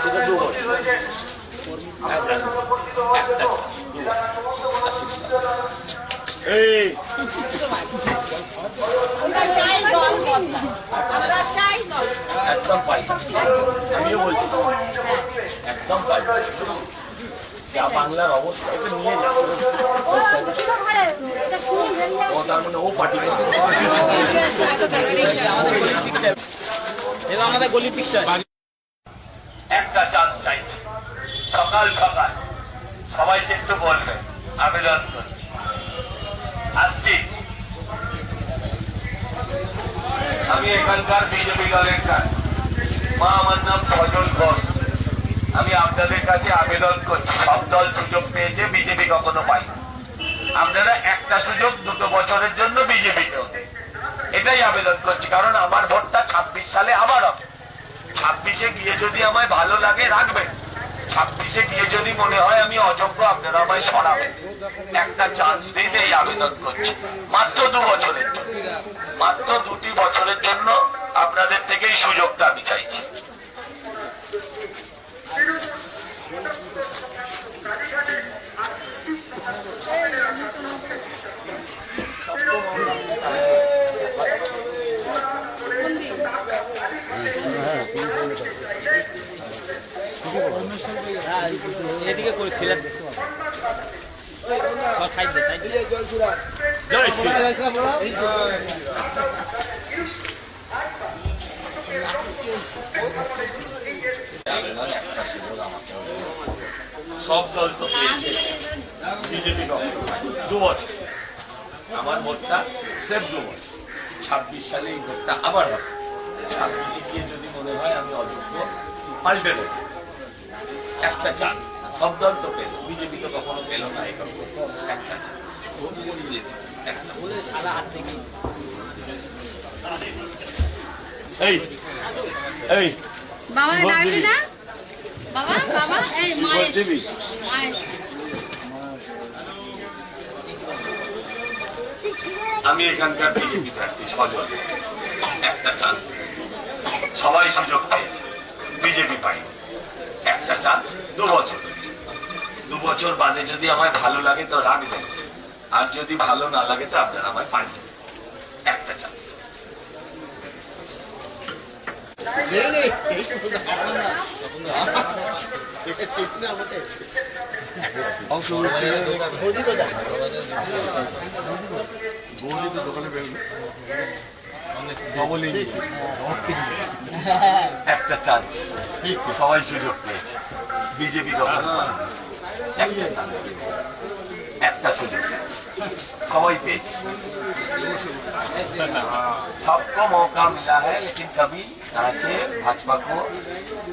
সেটা দু একটা এই একদম পাই আমিও বলছি। একদম পাই। একটা চান্স চাইছি। সকাল সকাল সবাইকে একটু বলবেন আবেদন করছি। আসছি। আমি এখানকার বিজেপি দলের মা, আমার নাম সজল ঘোষ। আমি আপনাদের কাছে আবেদন করছি, সব দল সুযোগ পেয়েছে, বিজেপি কখনো পাই আপনারা একটা সুযোগ দুটো বছরের জন্য বিজেপিতে হতে। এটাই আবেদন করছি, কারণ আমার ভোটটা ছাব্বিশ সালে আবার হবে। ছাব্বিশে গিয়ে যদি আমায় ভালো লাগে, রাখবেন। ছাব্বিশে গিয়ে যদি মনে হয় আমি অযোগ্য, আপনারা আমায় সরাবেন। একটা চান্স দিন, এই আবেদন করছি। মাত্র দু বছরের জন্য। মাত্র দুটি বছরের জন্য আপনাদের থেকেই সুযোগটা আমি চাইছি। এদিকে করে সব দল তো পেয়েছে। বিজেপি দু বছর। আমার ভোটটা সেফ দু বছর। ছাব্বিশ সালে এই ভোটটা আবার হবে। ছাব্বিশে গিয়ে যদি মনে হয় আমি অযোগ্য, পাল্টে দেবো। একটা চান্স। সব দল তো পেল বিজেপি তো কখনো পেল না এই গল্প। একটা চান্স একটা হাত থেকে এই এই বাবা ডাকলি না? বাবা বাবা এই মায়ের মায়ের আমি এখানকার বিজেপি প্রার্থী সজল একটা চান্স সবাই সুযোগ পেয়েছে। বিজেপি পাইনি। একটা চান্স দু বছর। বছর বাদে যদি আমায় ভালো লাগে তো রাখবেন আর যদি ভালো না লাগে তো আপনারা আমায় পাল্টে একটা চান্স একটা চান্স সবাই সুযোগ পেয়েছে। বিজেপি গভর্নমেন্ট একটা chance। একটা সুযোগ সবাই পেয়েছে सबको मौका मिला है लेकिन कभी यहाँ से भाजपा को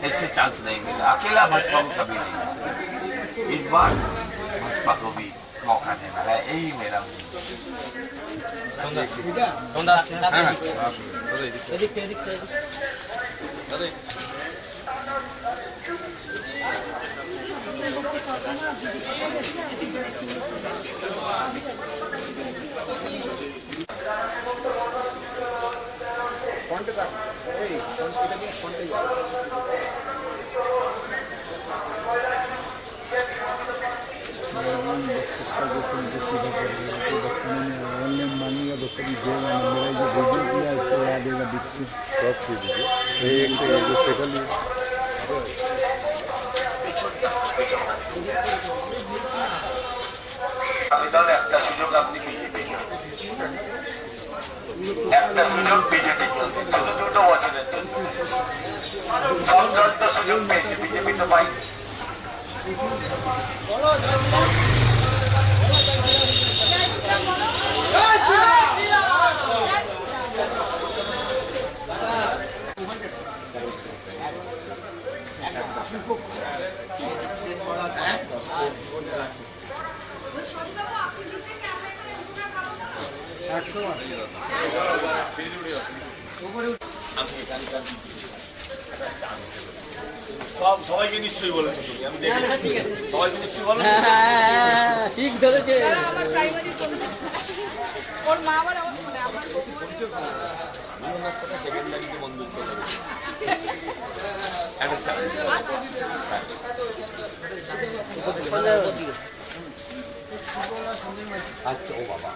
ऐसे चांस नहीं मिला अकेला भाजपा को कभी नहीं मिला इस बार भाजपा को भी मौका देना है यही मेरा সন্ধ্যা এদিকে এদিকে এদিকে ऑनलाइन मांगेगा तो कभी देगा नहीं मेरा ये वीडियो किया इसको ला देगा बिल्कुल सब दे दीजिए एक से एक सेकंड আমি তাহলে একটা সুযোগ আপনি বিজেপি একটা সুযোগ বিজেপি শুধু দুটো বছরের জন্য। সব সুযোগ পেয়েছে বিজেপি তো পাইনি আমি এখানকার সব সবাইকে নিশ্চয়ই তুমি আমি দেখি সবাইকে নিশ্চয়ই বলো হ্যাঁ ঠিক ধরেছে ওর মা আবার আমার মানে সেকেন্ডারিতে বন্ধুত্ব একটা চা আচ্ছা ও বাবা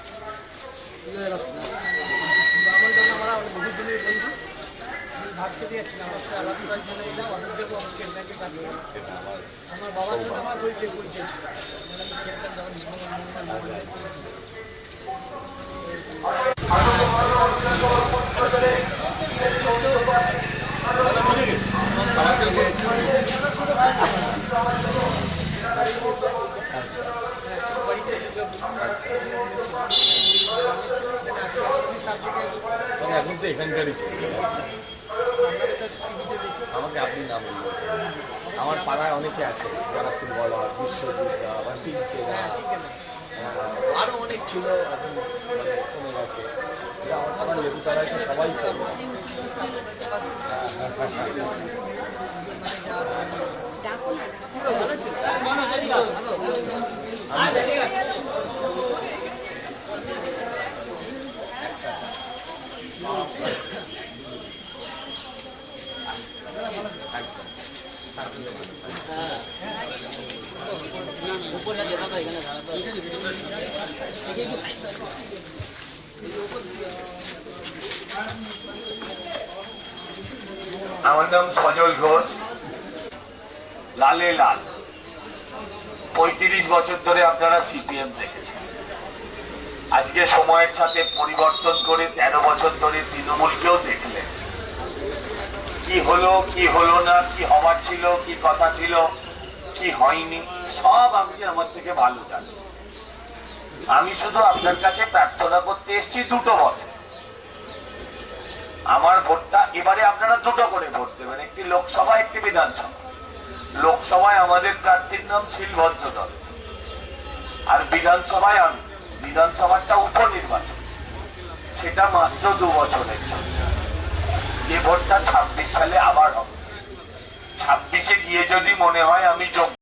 দিয়েছিলাম আমার সাথে আলাদা চলে গেলাম অফিস যাব আমি স্টেট ব্যাংকে কাজ করি আমার বাবার সাথে আমার পরিচয় পরিচয় ছিল আমি খেলতাম যখন মানে এখন তো এখানকারই ছিল। আমাকে আপনি নাম বলছেন আমার পাড়ায় অনেকে আছে যারা ফুটবলার বিশ্বজিৎ বা টিঙ্কেরা আরও অনেক ছিল এখন মানে কমে গেছে। আমার তো সবাই খেলে যেতে তো এখানে দাঁড়াতে হবে। আমার নাম সজল ঘোষ। লালে লাল। পঁয়ত্রিশ বছর ধরে আপনারা সিপিএম দেখেছেন। আজকে সময়ের সাথে পরিবর্তন করে তেরো বছর ধরে তৃণমূলকেও দেখলেন। কি হলো কি হলো না, কি হওয়ার ছিল, কি কথা ছিল, কি হয়নি, সব আপনি আমার থেকে ভালো জানেন আমি শুধু আপনার কাছে প্রার্থনা করতে এসেছি দুটো বছর আমার ভোটটা, এবারে আপনারা দুটো করে ভোট দেবেন, একটি লোকসভা, একটি বিধানসভা। লোকসভায় আমাদের প্রার্থীর নাম শিলভদ্র দল আর বিধানসভায় আমি, বিধানসভাটা উপনির্বাচন। সেটা মাত্র দু বছরের জন্য। যে ভোটটা ছাব্বিশ সালে আবার হবে। ছাব্বিশে গিয়ে যদি মনে হয় আমি যোগ্য